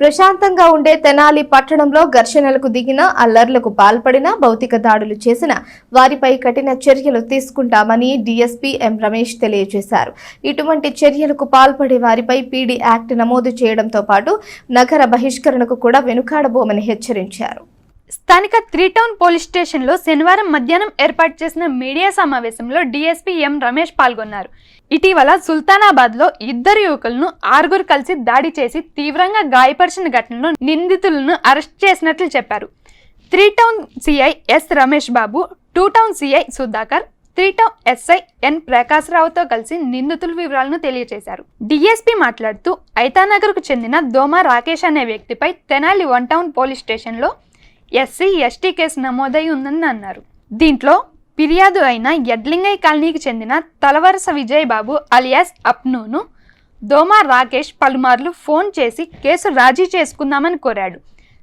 ప్రశాంతంగా ఉండే తెనాలి పట్టణంలో ఘర్షణలకు దిగిన అల్లర్లకు పాల్పడిన భౌతిక దాడులు చేసిన వారిపై కఠిన చర్యలు తీసుకుంటామని డీఎస్పీ ఎం రమేష్ తెలియజేశారు. ఇటువంటి చర్యలకు పాల్పడే వారిపై పీడీ యాక్ట్ నమోదు చేయడంతో పాటు నగర బహిష్కరణకు కూడా వెనుకాడబోమని హెచ్చరించారు. స్థానిక త్రీ టౌన్ పోలీస్ స్టేషన్లో శనివారం మధ్యాహ్నం ఏర్పాటు చేసిన మీడియా సమావేశంలో డీఎస్పీ ఎం రమేష్ పాల్గొన్నారు. ఇటీవల సుల్తానాబాద్లో ఇద్దరు యువకులను ఆరుగురు కలిసి దాడి చేసి తీవ్రంగా గాయపరిచిన ఘటనలో నిందితులను అరెస్ట్ చేసినట్లు చెప్పారు. Three town CI S Ramesh Babu two town CI Sudhakar three town SI N ప్రకాశ్రావుతో కలిసి నిందితుల వివరాలను తెలియజేశారు. డీఎస్పీ మాట్లాడుతూ ఐతానగర్కు చెందిన దోమ రాకేష్ అనే వ్యక్తిపై తెనాలి వన్ టౌన్ పోలీస్ స్టేషన్లో ఎస్సీ ఎస్టీ కేసు నమోదై ఉందని అన్నారు. దీంట్లో ఫిర్యాదు అయిన ఎడ్లింగై కాలనీకి చెందిన తలవరస విజయబాబు అలియాస్ అప్నూను దోమా రాకేష్ పలుమార్లు ఫోన్ చేసి కేసు రాజీ చేసుకుందామని కోరాడు.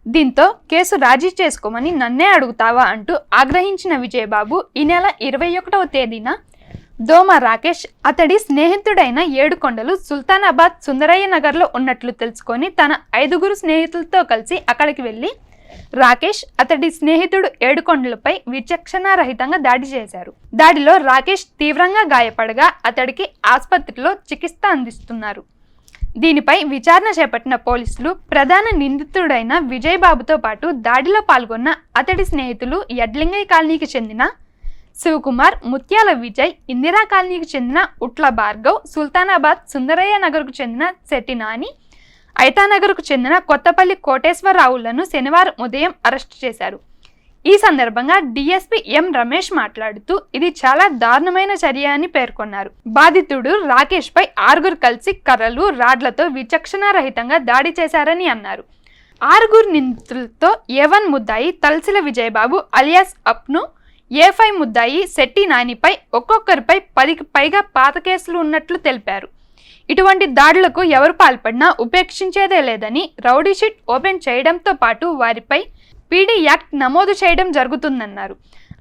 దీంతో కేసు రాజీ చేసుకోమని నన్నే అడుగుతావా అంటూ ఆగ్రహించిన విజయబాబు ఈ నెల ఇరవై ఒకటవ తేదీన దోమ రాకేష్ అతడి స్నేహితుడైన ఏడుకొండలు సుల్తానాబాద్ సుందరయ్య నగర్లో ఉన్నట్లు తెలుసుకొని తన ఐదుగురు స్నేహితులతో కలిసి అక్కడికి వెళ్ళి రాకేష్ అతడి స్నేహితుడు ఏడుకొండలపై విచక్షణారహితంగా దాడి చేశారు. దాడిలో రాకేష్ తీవ్రంగా గాయపడగా అతడికి ఆసుపత్రిలో చికిత్స అందిస్తున్నారు. దీనిపై విచారణ చేపట్టిన పోలీసులు ప్రధాన నిందితుడైన విజయ్ బాబుతో పాటు దాడిలో పాల్గొన్న అతడి స్నేహితులు యడ్లింగయ్య కాలనీకి చెందిన శివకుమార్ ముత్యాల విజయ్ ఇందిరా కాలనీకి చెందిన ఉట్ల భార్గవ్ సుల్తానాబాద్ సుందరయ్య నగర్కు చెందిన శెట్టినాని ఐతానగర్కు చెందిన కొత్తపల్లి కోటేశ్వరరావులను శనివారం ఉదయం అరెస్టు చేశారు. ఈ సందర్భంగా డీఎస్పీ ఎం రమేష్ మాట్లాడుతూ ఇది చాలా దారుణమైన చర్య అని పేర్కొన్నారు. బాధితుడు రాకేష్ పై ఆరుగురు కలిసి కర్రలు రాడ్లతో విచక్షణారహితంగా దాడి చేశారని అన్నారు. ఆరుగురు నిందితులతో ఏ వన్ ముద్దాయి Talasila Vijayababu alias Apnu A five ముద్దాయి శెట్టి నానిపై ఒక్కొక్కరిపై పదికి పైగా పాత కేసులు ఉన్నట్లు తెలిపారు. ఇటువంటి దాడులకు ఎవరు పాల్పడినా ఉపేక్షించేదే లేదని రౌడీషీట్ ఓపెన్ చేయడంతో పాటు వారిపై పీడీ యాక్ట్ నమోదు చేయడం జరుగుతుందన్నారు.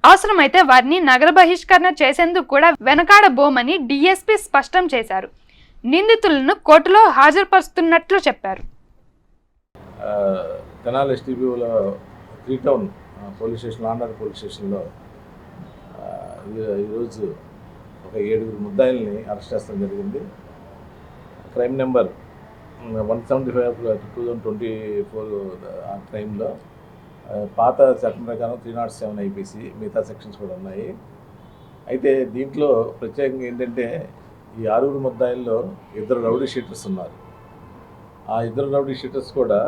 అవసరమైతే వారిని నగర బహిష్కరణ చేసేందుకు కూడా వెనకాడబోమని డీఎస్పీ స్పష్టం చేశారు. నిందితులను కోర్టులో హాజరుపరుస్తున్నట్లు చెప్పారు. Tenali ఎస్టీబీలో three town police station Andhra police స్టేషన్లో ఈరోజు ఒక ఏడుగురు ముద్దాయిల్ని అరెస్ట్ చేస్తాం జరిగింది. Crime number one seventy five two thousand twenty four ఆ క్రైమ్లో పాత చట్టం ప్రకారం త్రీ నాట్ సెవెన్ ఐపీసీ మిగతా సెక్షన్స్ కూడా ఉన్నాయి. అయితే దీంట్లో ప్రత్యేకంగా ఏంటంటే ఈ ఆరుగురు ముద్దాయిల్లో ఇద్దరు రౌడీ షీటర్స్ ఉన్నారు. ఆ ఇద్దరు రౌడీ షీటర్స్ కూడా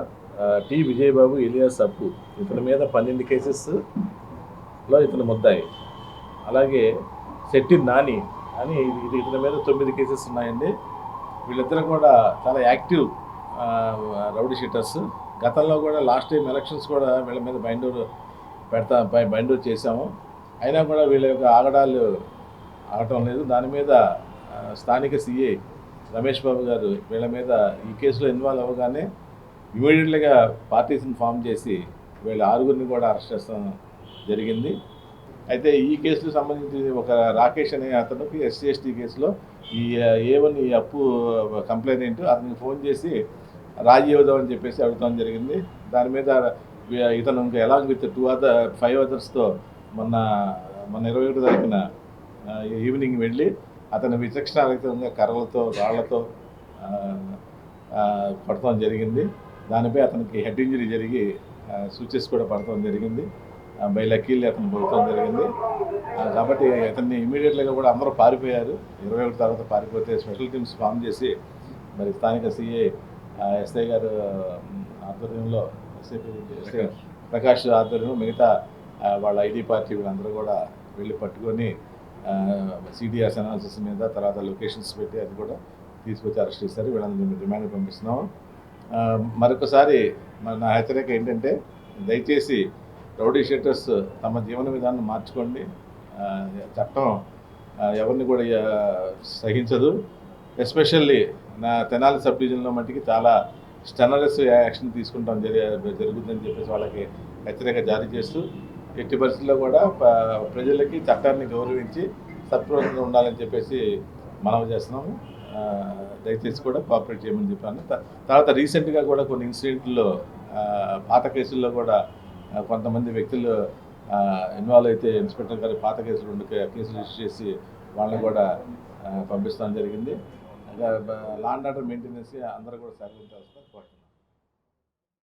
టి విజయబాబు ఇలియాస్ అప్పు ఇతని మీద పన్నెండు కేసెస్లో ఇతను ముద్దాయి. అలాగే శెట్టి నాని అని ఇది ఇతని మీద తొమ్మిది కేసెస్ ఉన్నాయండి. వీళ్ళిద్దరు కూడా చాలా యాక్టివ్ రౌడీ షీటర్స్. గతంలో కూడా లాస్ట్ టైం ఎలక్షన్స్ కూడా వీళ్ళ మీద బైండూర్ పెడతా బై- బైండూర్ చేశాము. అయినా కూడా వీళ్ళ యొక్క ఆగడాలు ఆగటం లేదు. దాని మీద స్థానిక సీఏ రమేష్ బాబు గారు వీళ్ళ మీద ఈ కేసులో ఇన్వాల్వ్ అవ్వగానే ఇమీడియట్లీగా పార్టీస్ని ఫామ్ చేసి వీళ్ళ ఆరుగురిని కూడా అరెస్ట్ చేస్తాం జరిగింది. అయితే ఈ కేసుకు సంబంధించి ఒక రాకేష్ అనే అతనికి ఎస్సీ ఎస్టీ కేసులో ఈ ఏ ఈ అప్పు కంప్లైంట్ అతనికి ఫోన్ చేసి రాజీ అని చెప్పేసి అడగడం జరిగింది. దాని మీద ఇతను ఇంకా along with two other five అదర్స్తో మొన్న మొన్న ఇరవై ఒకటి తారీఖున ఈవినింగ్ వెళ్ళి అతను విచక్షణారహితంగా కర్రలతో రాళ్ళతో పడటం జరిగింది. దానిపై అతనికి హెడ్ ఇంజరీ జరిగి సూచెస్ కూడా పడటం జరిగింది. బై లక్కీలు అతను పడటం జరిగింది. కాబట్టి అతన్ని ఇమీడియట్గా కూడా అందరూ పారిపోయారు. ఇరవై ఒకటి తర్వాత పారిపోతే స్పెషల్ టీమ్స్ ఫామ్ చేసి మరి స్థానిక సిఐ ఎస్ఐ గారు ఆధ్వర్యంలో ఎస్ఐ ప్రకాష్. ఆధ్వర్యంలో మిగతా వాళ్ళ ఐడి పార్టీ వీళ్ళందరూ కూడా వెళ్ళి పట్టుకొని సిడిఆర్స్ అనాలిసిస్ మీద తర్వాత లొకేషన్స్ పెట్టి అది కూడా తీసుకొచ్చి అరెస్ట్ చేశారు. వీళ్ళని రిమాండ్ పంపిస్తున్నాము. ఆ, మరొకసారి మన నా హెచ్చరిక ఏంటంటే దయచేసి రౌడీ షీటర్స్ తమ జీవన విధానం మార్చుకోండి. చట్టం ఎవరిని కూడా సహించదు. ఎస్పెషల్లీ నా తెనాలి సబ్ డివిజన్లో మట్టికి చాలా స్టెనరస్ యాక్షన్ తీసుకుంటాం జరి జరుగుతుందని చెప్పేసి వాళ్ళకి హెచ్చరిక జారీ చేస్తూ ఎట్టి పరిస్థితుల్లో కూడా ప్రజలకి చట్టాన్ని గౌరవించి సత్ప్రవర్తన ఉండాలని చెప్పేసి మనవి చేస్తున్నాము. దయచేసి కూడా కోఆపరేట్ చేయమని చెప్పాను. తర్వాత రీసెంట్గా కూడా కొన్ని ఇన్సిడెంట్లో పాత కేసుల్లో కూడా కొంతమంది వ్యక్తులు ఇన్వాల్వ్ అయితే ఇన్స్పెక్టర్ గారి పాత కేసులు రెండు కేసులు రిజిస్టర్ చేసి వాళ్ళని కూడా పంపిస్తాం జరిగింది. లాండ్ ఆర్డర్ మెయింటెనెన్స్ అందరూ కూడా సహకరించాల్సిన కోరుతున్నాను